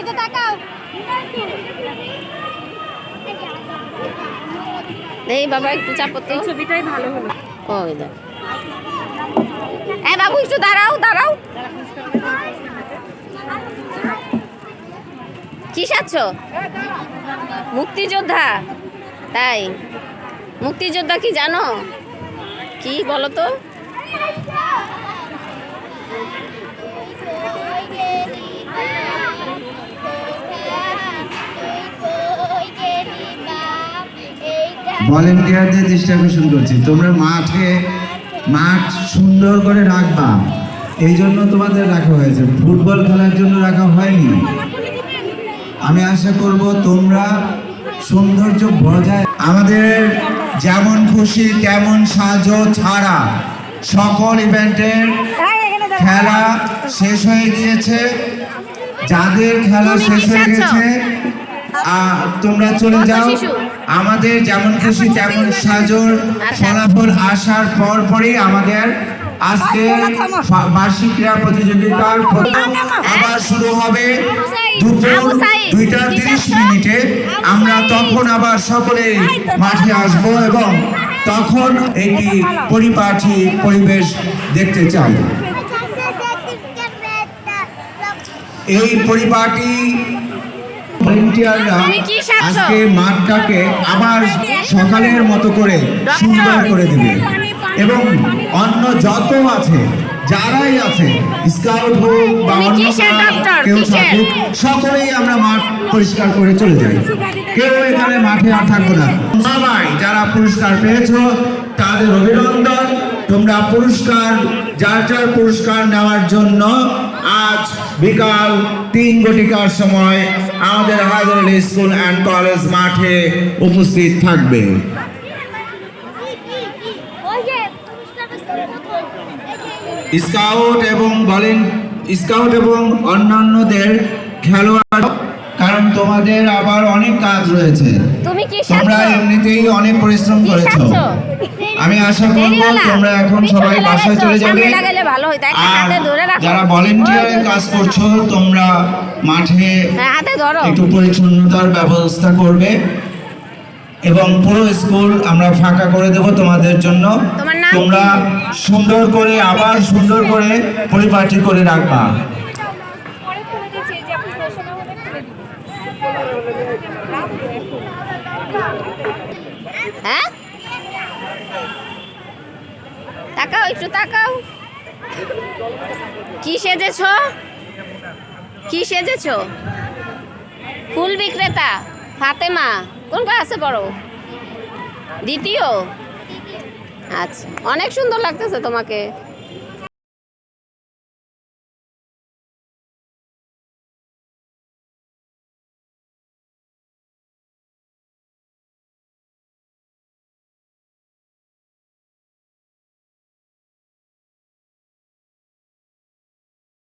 এই তো তাকাও। এই বাবা একটু চাপো তো। ছবিটাই ভালো হলো। ওই দেখ। এই বাবু একটু দাঁড়াও দাঁড়াও। কি সাচ্ছ মুক্তিযোদ্ধা। তাই। মুক্তিযোদ্ধা কি জানো? কি বলো তো? ভলেন্টিয়ারদের দৃষ্টি আকর্ষণ করছি। তোমরা মাঠে, মাঠ সুন্দর করে রাখবা। এই জন্য তোমাদের রাখা হয়েছে। ফুটবল খেলার জন্য রাখা হয়নি। আমি আশা করব তোমরা সৌন্দর্য বজায় আমাদের যেমন খুশি, তেমন সাজো ছাড়া সকল ইভেন্টের খেলা শেষ হয়ে গিয়েছে। যাদের খেলা শেষ হয়ে গেছে তোমরা চলে যাও। আমাদের যেমন খুশি তেমন সাজোর আচ্ছা। ফলাফল আসার পর পরই আমাদের আজকে বার্ষিক ক্রীড়া প্রতিযোগিতার প্রথম আবার শুরু হবে দুপুর দুইটা তিরিশ মিনিটে। আমরা তখন আবার সকলে মাঠে আসব এবং তখন একটি পরিপাঠী পরিবেশ দেখতে চাই। এই পরিপাটি ভলেন্টিয়াররা? আজকে মাঠটাকে আবার সকালের মতো করে সুন্দর করে দিবে। এবং অন্য যত আছে যারাই আছে স্কাউট হোক বা অন্য কেউ থাকুক সকলেই আমরা মাঠ পরিষ্কার করে চলে যাই। কেউ এখানে মাঠে আর থাকব না। সবাই যারা পুরস্কার পেয়েছ তাদের অভিনন্দন। তোমরা পুরস্কার যার যার পুরস্কার নেওয়ার জন্য আজ বিকাল তিন ঘটিকার সময় আমাদের হায়দর স্কুল অ্যান্ড কলেজ মাঠে উপস্থিত থাকবে। স্কাউট এবং বলেন স্কাউট এবং অন্যান্যদের খেলোয়াড় কারণ তোমাদের আবার অনেক কাজ রয়েছে। তুমি তোমরা এমনিতেই অনেক পরিশ্রম করেছ। আমি আশা করব তোমরা এখন সবাই বাসায় চলে যাবে। আর যারা ভলেন্টিয়ারের কাজ করছ তোমরা মাঠে হ্যাঁ একটু পরিচ্ছন্নতার ব্যবস্থা করবে। এবং পুরো স্কুল আমরা ফাঁকা করে দেব তোমাদের জন্য। তোমরা সুন্দর করে আবার সুন্দর করে পরিপাটি করে রাখবা। হ্যাঁ তাকাও একটু তাকাও। কি সেজেছ? কি সেজেছ? ফুল বিক্রেতা, ফাতেমা, কোন আছে বড় দ্বিতীয়? আচ্ছা অনেক সুন্দর লাগতেছে তোমাকে।